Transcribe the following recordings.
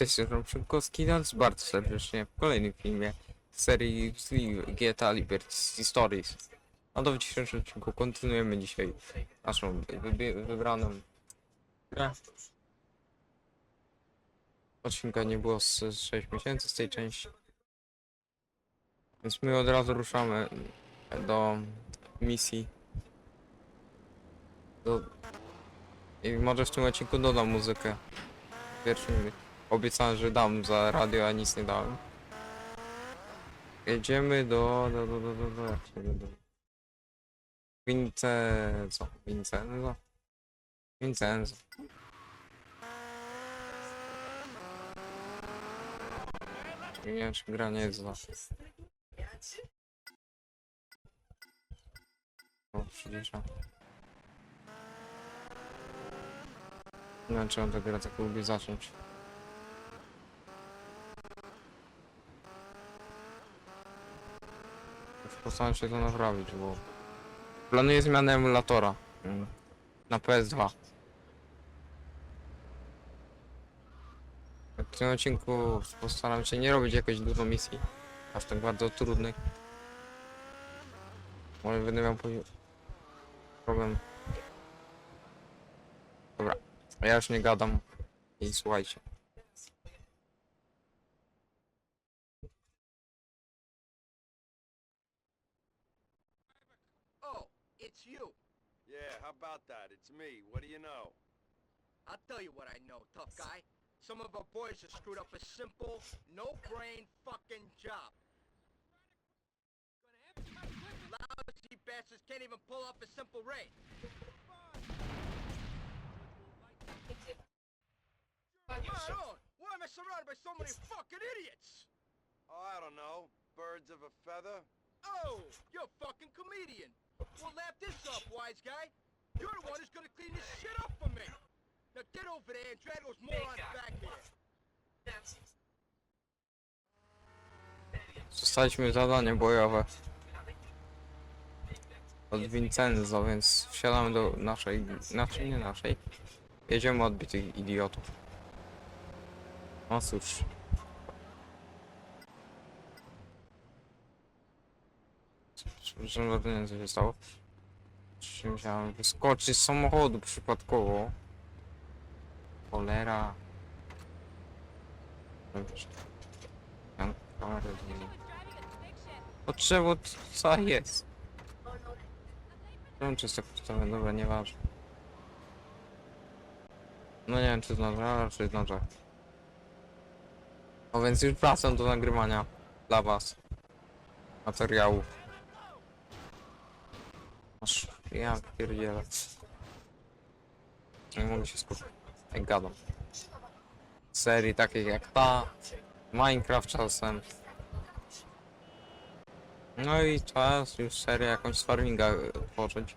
Cześć, jestem Szymkowski, nas bardzo serdecznie w kolejnym filmie serii GTA Liberty Stories. A do w dzisiejszym odcinku kontynuujemy dzisiaj naszą wybraną grę. Odcinka nie było z 6 miesięcy z tej części. Więc my od razu ruszamy do misji. Do... I może w tym odcinku dodam muzykę. W pierwszym obiecałem, że dam za radio, a nic nie dałem. Jedziemy do... do... do... do... do... do... jak się do... Vincenzo. Vincenzo. Vincenzo. Nie wiem, czy gra nie jest zła. O, przycisza. Nie wiem, czy on tę grę tak lubi zacząć. Postaram się to naprawić, bo... Planuję zmianę emulatora. mm, Na PS2. W tym odcinku postaram się nie robić jakoś dużo misji. Aż tak bardzo trudnych. Może będę miał pozi- problem. Dobra. Ja już nie gadam. I słuchajcie. About that? It's me. What do you know? I'll tell you what I know, tough guy. Some of our boys have screwed up a simple, no-brain fucking job. Lousy bastards can't even pull off a simple raid. On. Why am I surrounded by so many fucking idiots? Oh, I don't know. Birds of a feather? Oh, you're a fucking comedian. Well, laugh this up, wise guy. You're the one who's gonna clean this shit up for me. Now get over there and drag those morons back here. Zostaliśmy zadanie bojowe od Vincenzo, więc wsiadamy do naszej, znaczy nie naszej. Jedziemy odbić tych idiotów. No cóż. Że nie wiem co się stało. Czy Musiałem wyskoczyć z samochodu przypadkowo. Cholera. T- co jest? Czemu czysto postawione? Dobra, nieważne. No nie wiem czy zdążę, raczej zdążę. O więc już wracam do nagrywania dla was materiałów. Ja pierdzielę. Nie mogę się skupić. Jak gadam. Serii takich jak ta, Minecraft czasem. No i czas już serię jakąś z farminga y, tworzyć.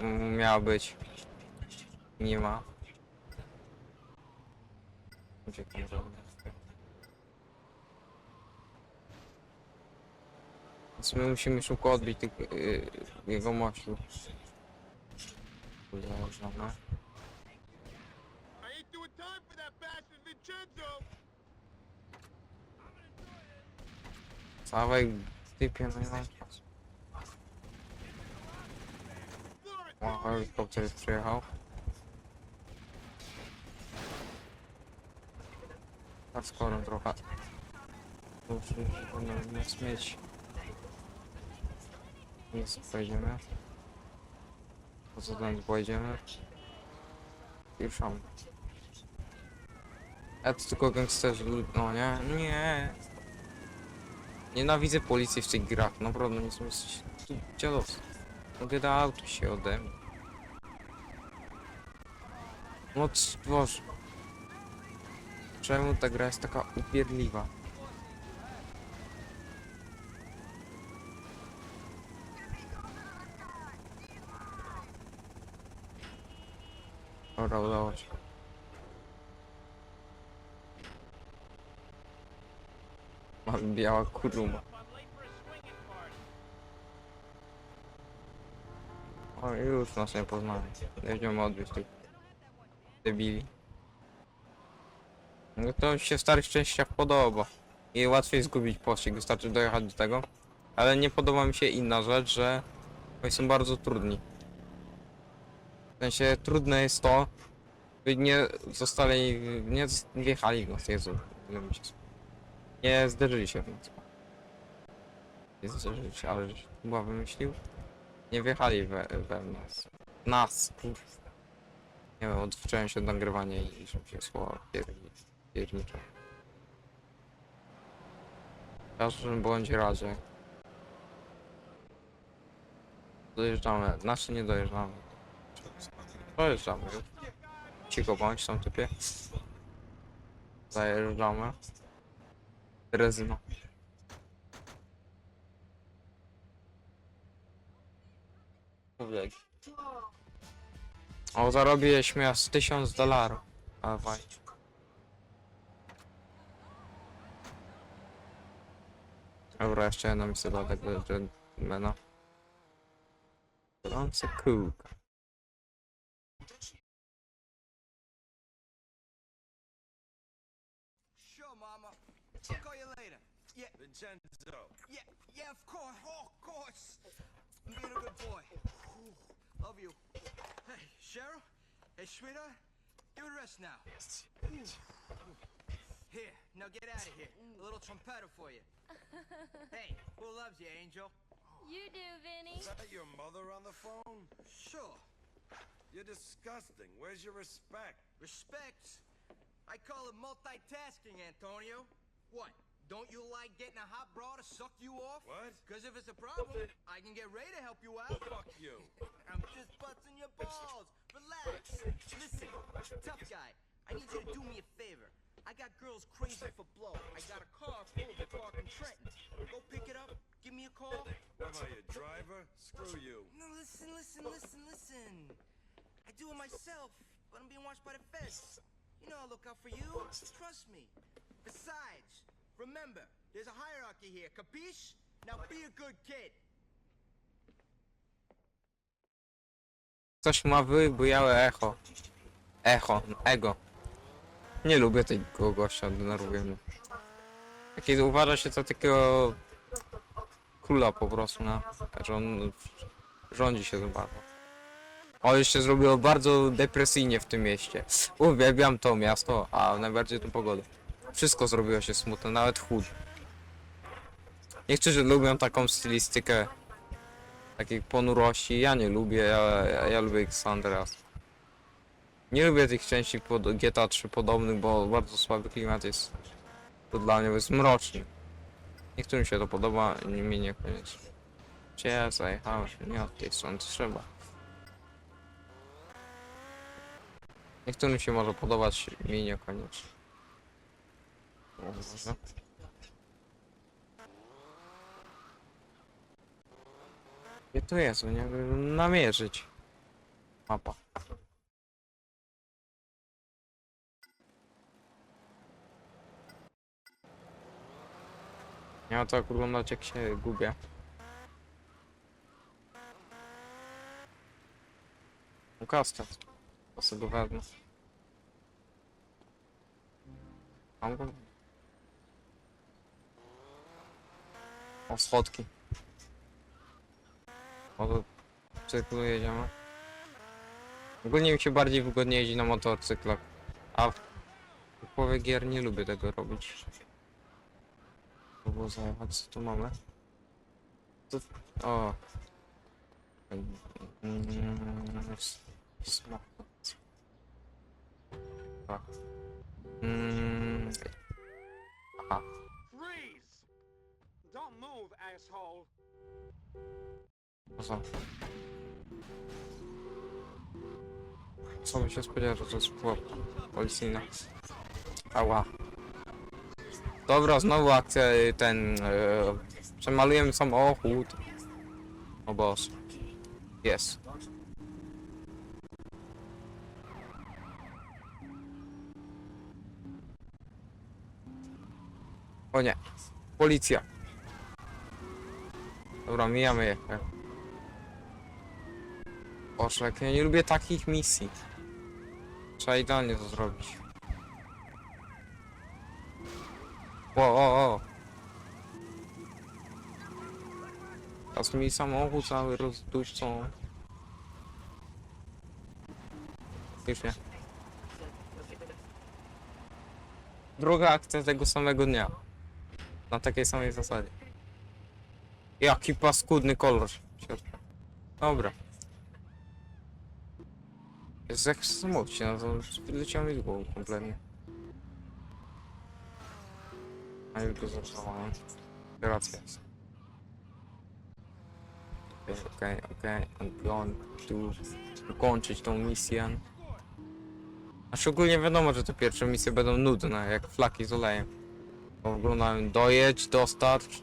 M- Miała być. Nie ma. Gdzie tam robię? Więc my musimy szybko odbić tych, yy, jego mościu. Założone. Całej typie, no nie mam czasu. O, helikopter już przyjechał. Tak skoro trochę. Dobrze, żeby nie, nie śmieć. Nic, pojedziemy. Po co tam pojedziemy? Tam. Ja to tylko gangsterzy, no nie? Nie. Nienawidzę policji w tych grach, naprawdę nie są jesteś dziadowcy. Mogę do auto się ode mnie. No Boże. Czemu ta gra jest taka upierdliwa? Dobra, udało się. Biała kuruma. O, już nas nie poznali. Jedziemy odwieźć tych debili. No to się w starych częściach podoba. I łatwiej zgubić pościg, wystarczy dojechać do tego. Ale nie podoba mi się inna rzecz, że oni są bardzo trudni. W sensie trudne jest to, by nie zostali, nie wjechali nas, Jezu. ile mi się Nie zderzyli się. Nie zderzyli się, ale chyba wymyślił. Nie wjechali we, we nas. Nas, kurwa. Nie wiem, odwróciłem się od nagrywania i że mi się słowa pierdni- pierniczą. W każdym bądź razie. Dojeżdżamy, znaczy nie dojeżdżamy. Dojeżdżamy już. Cicho bądź tam typie. Zajeżdżamy. Rezyno. Powieki. O, zarobiłeś mi z 1000 dolarów. Fajnie. Dobra, jeszcze jedna misja dla tego gentlemana. Gorący kółka. Good boy. Whew, Love you. Hey, Cheryl? Hey, sweetheart? Give it a rest now. Whew. Here, now get out of here. A little trumpeter for you. Hey, who loves you, Angel? You do, Vinny. Is that your mother on the phone? Sure. You're disgusting. Where's your respect? Respect? I call it multitasking, Antonio. What? Don't you like getting a hot bra to suck you off? What? Because if it's a problem, I can get Ray to help you out. Fuck you. I'm just busting your balls. Relax. Listen, tough guy. I need you to do me a favor. I got girls crazy for blow. I got a car full of it parked in Trenton. Go pick it up. Give me a call. Am I your driver? Screw you. No, listen, listen, listen, listen. I do it myself, but I'm being watched by the feds. You know I'll look out for you. Trust me. Besides, remember, there's a hierarchy here. Now be a good kid. Coś ma wybujałe echo. Echo, ego. Nie lubię tego gościa, denerwuje mnie. Taki uważa się za takiego króla po prostu, no. Że on rządzi się za bardzo. O, już się zrobiło bardzo depresyjnie w tym mieście. Uwielbiam to miasto, a najbardziej tą pogodę. Wszystko zrobiło się smutne, nawet chód. Niektórzy lubią taką stylistykę takiej ponurości. Ja nie lubię, ja, ja, ja lubię San Andreas. Nie lubię tych części pod GTA 3 podobnych, bo bardzo słaby klimat jest. To dla mnie jest mroczny. Niektórym się to podoba, nie mi niekoniecznie. Gdzie ja zajechałem? Nie od tej strony trzeba. Niektórym się może podobać, mi niekoniecznie. Może. Gdzie to jest? Nie wiem, namierzyć. Mapa. Nie ma to jak wyglądać jak się gubię. Sobie go wezmę. Mam go? O, schodki. Motocyklu jedziemy. Ogólnie mi się bardziej wygodnie jeździ na motocyklach. A w połowie gier nie lubię tego robić. Było zajechać, co tu mamy? To... O. Mm, s- samochód. Tak. Asshole. To co? By się spodziewał, że to jest? Ała. Dobra, znowu akcja y, ten... E, przemalujemy samochód. O Boże. Jest. O nie. Policja. Dobra, mijamy je. Oszlek, ja nie lubię takich misji. Trzeba idealnie to zrobić. O, o, o. Teraz mi samochód cały rozduszczą. Już nie. Druga akcja tego samego dnia. Na takiej samej zasadzie. Jaki paskudny kolor. w. Dobra. Jest jak samochód, no to leciał mi z głową kompletnie. A już go zatrzymałem. Racja jest. Okej, okej, okej. I'm going to ukończyć tą misję. A szczególnie wiadomo, że te pierwsze misje będą nudne, jak flaki z olejem. Bo wyglądają dojedź, dostarcz,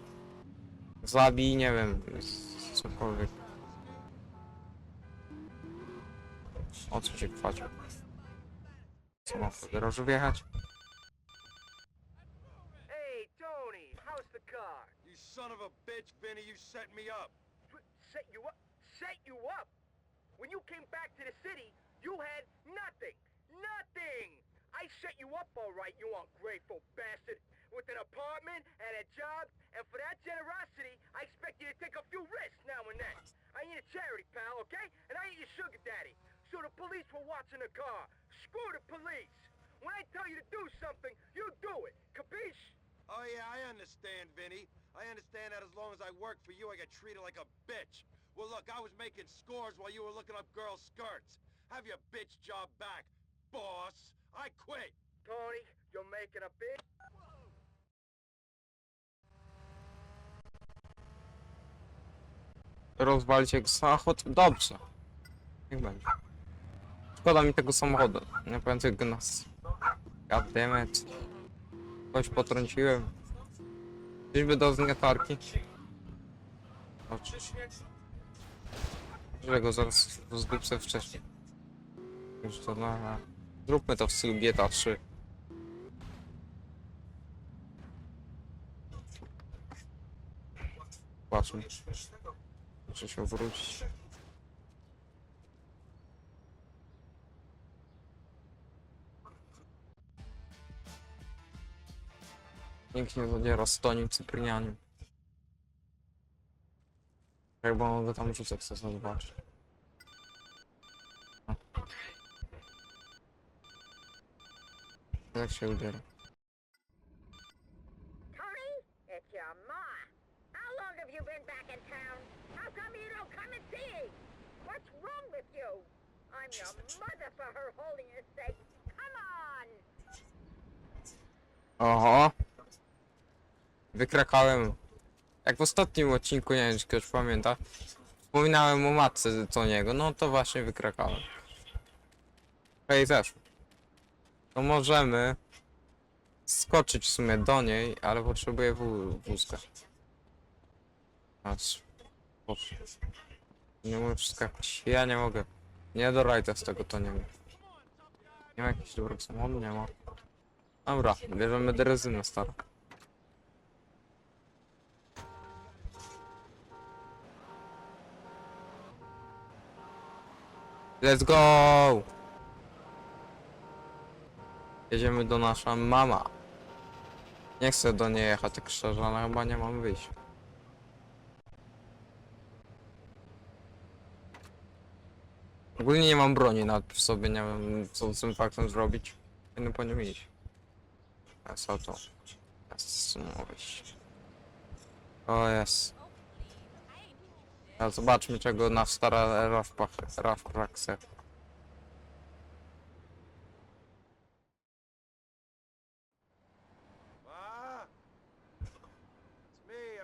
zabij, nie wiem, cokolwiek. O co się kwadził? Co mam w garażu wjechać? Hey, Tony, how's the car? You son of a bitch, Vinny, you set me up. Set you up? Set you up? When you came back to the city, you had nothing. Nothing! I set you up all right, you ungrateful bastard. With an apartment and a job, and for that generosity, I expect you to take a few risks now and then. I ain't a charity, pal, okay? And I ain't your sugar daddy. So the police were watching the car. Screw the police. When I tell you to do something, you do it. Capiche? Oh yeah, I understand, Vinny. I understand that as long as I work for you, I get treated like a bitch. Well, look, I was making scores while you were looking up girls' skirts. Have your bitch job back, boss. I quit. Tony, you're making a big... Rozwalić jego samochód? Dobrze. Niech będzie. Szkoda mi tego samochodu. Nie pamiętam go nas. God damn it. Coś potrąciłem. Czyżby do zgniatarki? Że go zaraz rozdupcę wcześniej. Już to na... Zróbmy to w stylu GTA 3. Patrzmy. Muszę się wrócić. Pięknie zadziera z Tonim Cyprynianem. Jakby on go tam rzucę, chcę sobie zobaczyć. O. Jak się udziela? Tony, it's your ma. How long have you been back in town? How come see? What's wrong with you? I'm your mother for her holiness sake. Come on! Oho. Wykrakałem. Jak w ostatnim odcinku, nie wiem czy ktoś pamięta. Wspominałem o matce Toniego, no to właśnie wykrakałem. Hej, zeszło. To możemy skoczyć w sumie do niej, ale potrzebuję wó- wózka. Aż. Boże. Nie mogę skakać. Ja nie mogę. Nie do rajta z tego to nie wiem. Nie ma jakichś dobrych samochodów? Nie ma. Dobra, bierzemy drezynę starą. Let's go! Jedziemy do nasza mama. Nie chcę do niej jechać tak szczerze, ale chyba nie mam wyjść. Ogólnie nie mam broni nawet przy sobie, nie wiem co z tym faktem zrobić. Będę po nią iść. A co to? Wyjść. O jest. A zobaczmy czego na stara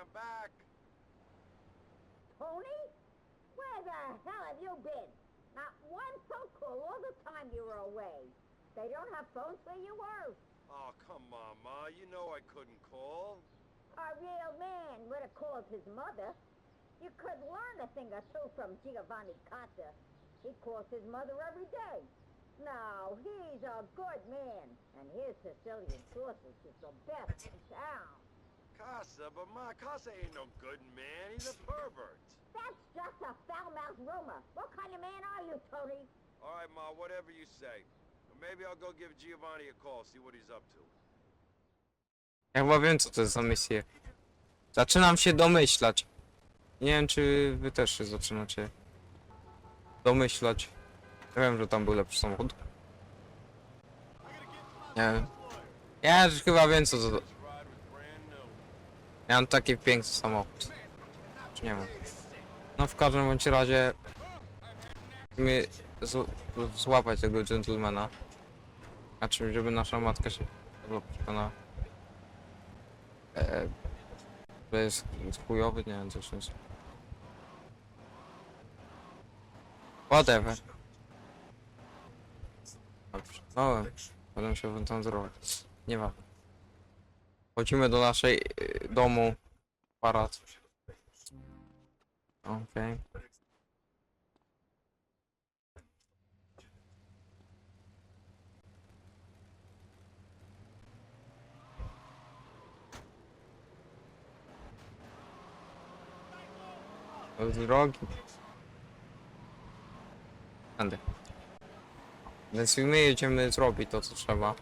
I'm back. Tony? Where the hell have you been? Not one phone call all the time you were away. They don't have phones where you were. Oh, come on, Ma. You know I couldn't call. A real man would have called his mother. You could learn a thing or two from Giovanni Casa. He calls his mother every day. Now, he's a good man, and his Sicilian sausage is the best in town. Casa, but ain't no good man. He's a pervert. That's just a foul-mouthed rumor. What kind of man are you, Tony? All right, Ma, whatever you say. Or maybe I'll go give Giovanni a call, see what he's up to. Ja chyba wiem co to jest za misję. Zaczynam się domyślać. Nie wiem czy wy też się zaczynacie domyślać. Ja wiem, że tam był lepszy samochód. Nie wiem. Ja już chyba wiem co to... Ja mam taki piękny samochód. Czy nie mam? No w każdym bądź razie... My złapać tego gentlemana. Znaczy, żeby nasza matka się przekonała. E, to jest chujowy, nie wiem co to jest. Whatever. Dobrze, no, będę się tam zrobić. Nie ma. Chodzimy do naszej y, domu. Parat. Okej. Z drogi. Tędy. Więc my jedziemy zrobić to, co trzeba.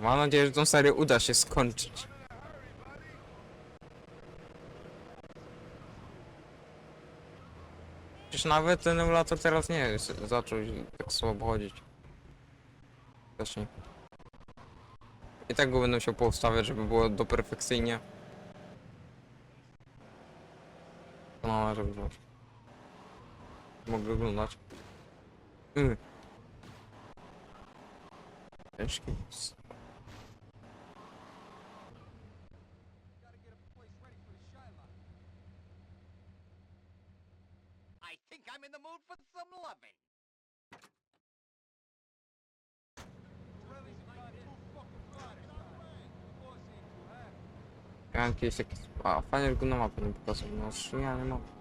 Mam nadzieję, że tą serię uda się skończyć. Przecież nawet ten emulator teraz nie jest, zaczął tak słabo chodzić. Wcześniej. I tak go będę musiał poustawiać, żeby było do perfekcyjnie. No, żeby było. Mogę oglądać. Mm. Ciężki. jest. I think I'm in the mood for some loving. Ja mam kiedyś taki... A, fajnie, że go na mapę nie pokazują. No, już ja nie mam.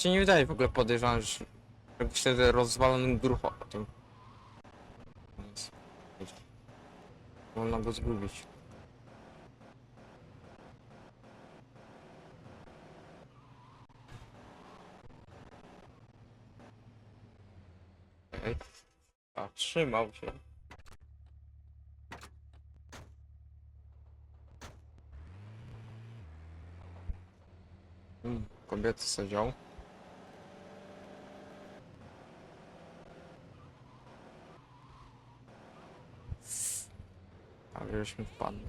Ci nie wydaje w ogóle podejrzane, że że śledzę rozwalonym gruchotem. Więc... Można go zgubić. Ej. A, trzymał się. Mm, kobiety se żeśmy wpadli.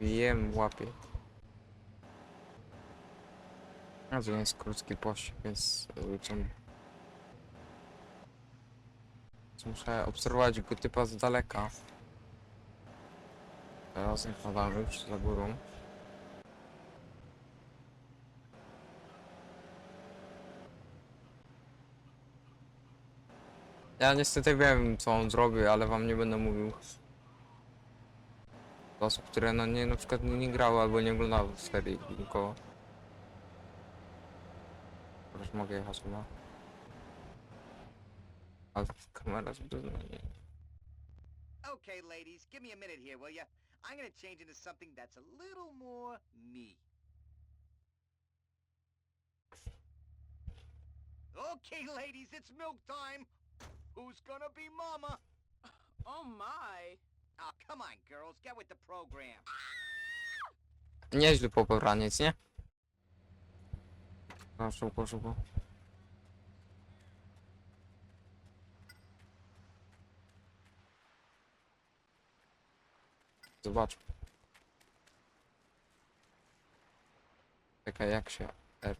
Jem, łapie. A to nie jest krótki pościg, więc liczę. Muszę obserwować go typa z daleka. Teraz nakładamy już za górą. Ja niestety wiem co on zrobi, ale wam nie będę mówił. Do osób, które no nie, na przykład nie, grały albo nie oglądały serii nikogo. Już mogę jechać chyba. Ale kamera zbyt nie. Okay, ladies, give me a minute here, will ya? I'm gonna change into something that's a little more me. Okay, ladies, it's milk time. Who's gonna be mama? Oh my. Oh, come on, girls, get with the program. Nieźle poporaniec, nie? No, szybko, szybko. Zobacz. Czekaj, jak się... R.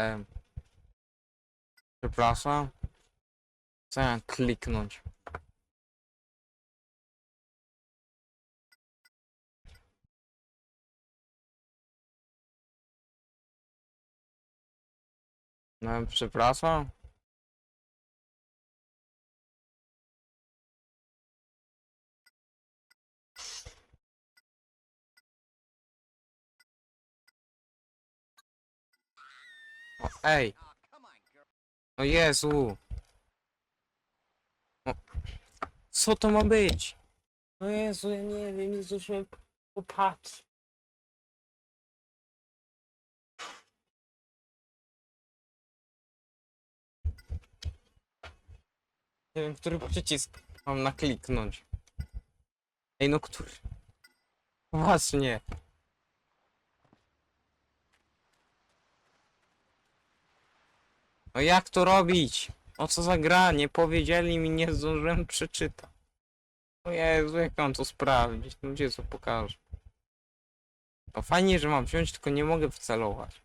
Em. Przepraszam. Mam kliknąć? No, przepraszam. Ej! No Jezu! No, co to ma być? No Jezu, ja nie wiem, nie zdążyłem popatrzeć. Nie wiem, który przycisk mam nakliknąć. Ej, no który? Właśnie. No jak to robić? O co za gra? Nie powiedzieli mi, nie zdążyłem przeczytać. O Jezu, jak mam to sprawdzić? No gdzie co pokażę? No fajnie, że mam wziąć, tylko nie mogę wcelować.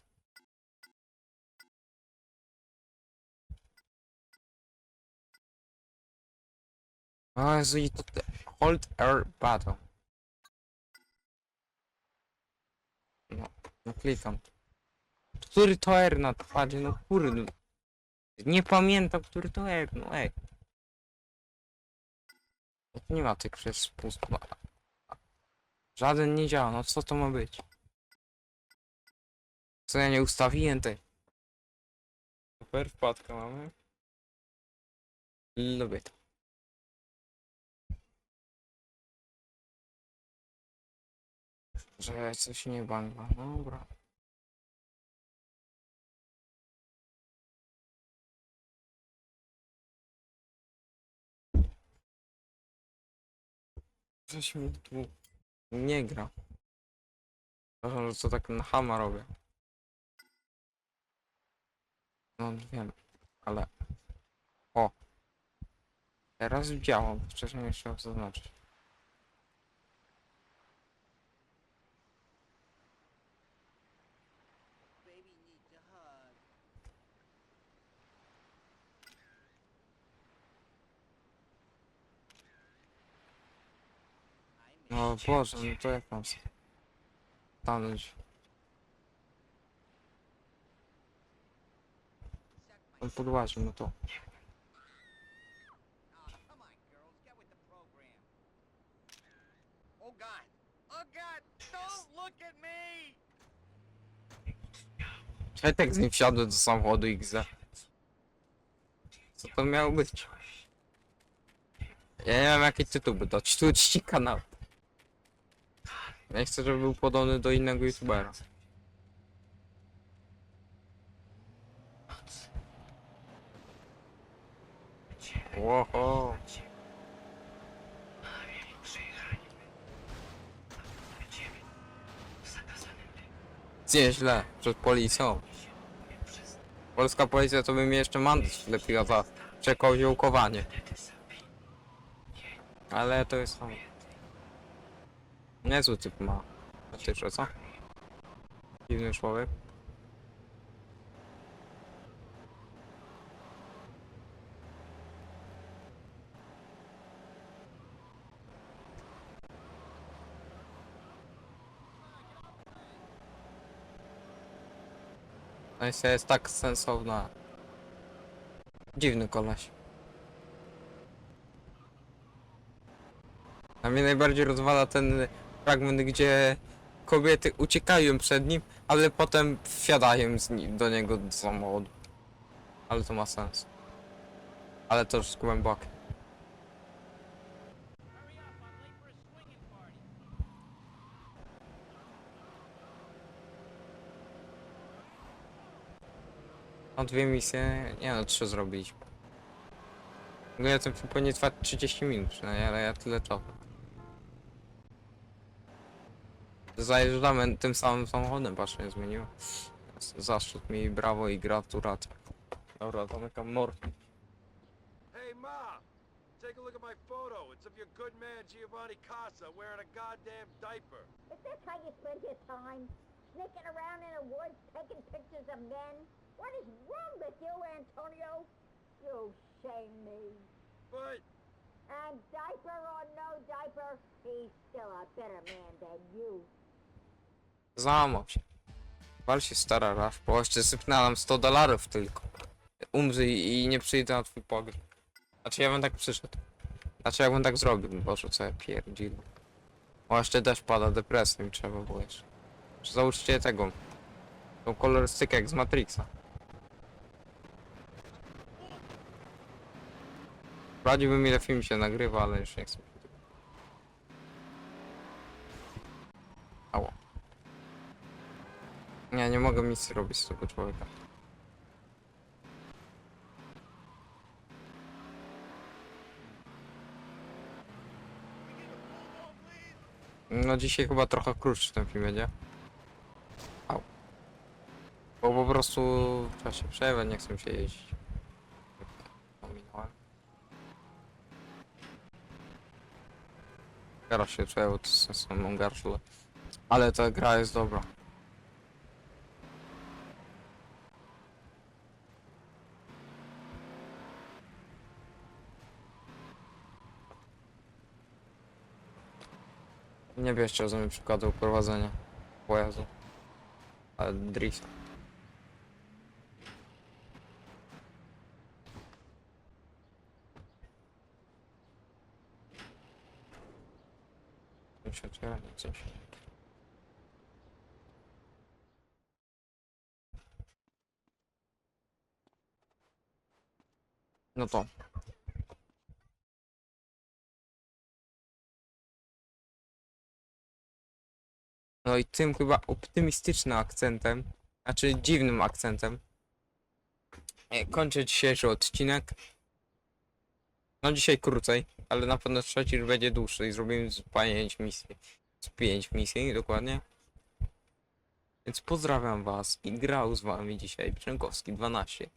O Jezu, i to... te- Hold Air Battle. No, no klikam. Który to R na padzie? No kurde. Nie pamiętam, który to R, no ej. No to nie ma tych spustów. No, Żaden nie działa, no co to ma być? Co ja nie ustawiłem tej? Super, wpadkę mamy. Lubię to. Że coś nie bangla, no dobra. Coś mi tu nie gra. Przepraszam, że co tak na hama robię. No wiem, ale... O! Teraz działa, bo wcześniej nie chciałem zaznaczyć. No Boże, no to jak mam stanąć? On no to. With the program. Oh! Oh! Ja tak z nim wsiadłem do samochodu XZ. Co to miało być? Ja nie wiem jaki tytuł by dać. Tu kanał. Ja chcę, żeby był podobny do innego youtubera. Łoho. Nieźle, przed policją. Polska policja to by mi jeszcze mandat ślepiła za przekoziołkowanie. Ale to jest tam... Niezły typ ma. Znaczy, co? Dziwny człowiek. No jest, tak sensowna. Dziwny koleś. A mnie najbardziej rozwala ten fragment, gdzie kobiety uciekają przed nim, ale potem wsiadają z do niego do samochodu. Ale to ma sens. Ale to już głębokie. No dwie misje, nie no, trzy zrobiliśmy. W ogóle ten film powinien trwać 30 minut przynajmniej, ale ja tyle czasu. Zajeżdżamy tym samym samochodem, patrz, nie zmieniło. Zaszczyt mi brawo i gratulacje. Dobra, zamykam mordę. Hey, Ma! Take a look at my photo. It's of your good man Giovanni Casa wearing a goddamn diaper. Is this how you spend your time? Sneaking around in the woods, taking pictures of men? What is wrong with you, Antonio? You shame me. But And diaper or no diaper, he's still a better man than you. Załamał się. Wal się stara rasz, bo jeszcze sypnęłam 100 dolarów tylko. Umrzyj i nie przyjdę na twój pogrzeb. Znaczy ja bym tak przyszedł. Znaczy ja bym tak zrobił, Boże, co ja pierdziłem. O, jeszcze deszcz pada, depresję mi trzeba było jeszcze. Czy załóżcie tego. Tą kolorystykę jak z Matrixa. Radziłbym ile film się nagrywa, ale już nie chcę. Nie, nie mogę misji robić z tego człowieka. No dzisiaj chyba trochę krótszy ten film będzie. Au. Bo po prostu w czasie przerwy nie chcę się jeździć. Ominąłem. Teraz się czuję to z samą garszulę. Ale ta gra jest dobra. Nie bierzcie mnie przykładu prowadzenia pojazdu. Ale drift. Się otwiera, się. No to. No i tym chyba optymistycznym akcentem, znaczy dziwnym akcentem, e, kończę dzisiejszy odcinek. No dzisiaj krócej, ale na pewno trzeci już będzie dłuższy i zrobimy z 5 misji. Z 5 misji dokładnie. Więc pozdrawiam was i grał z wami dzisiaj Brzękowski 12.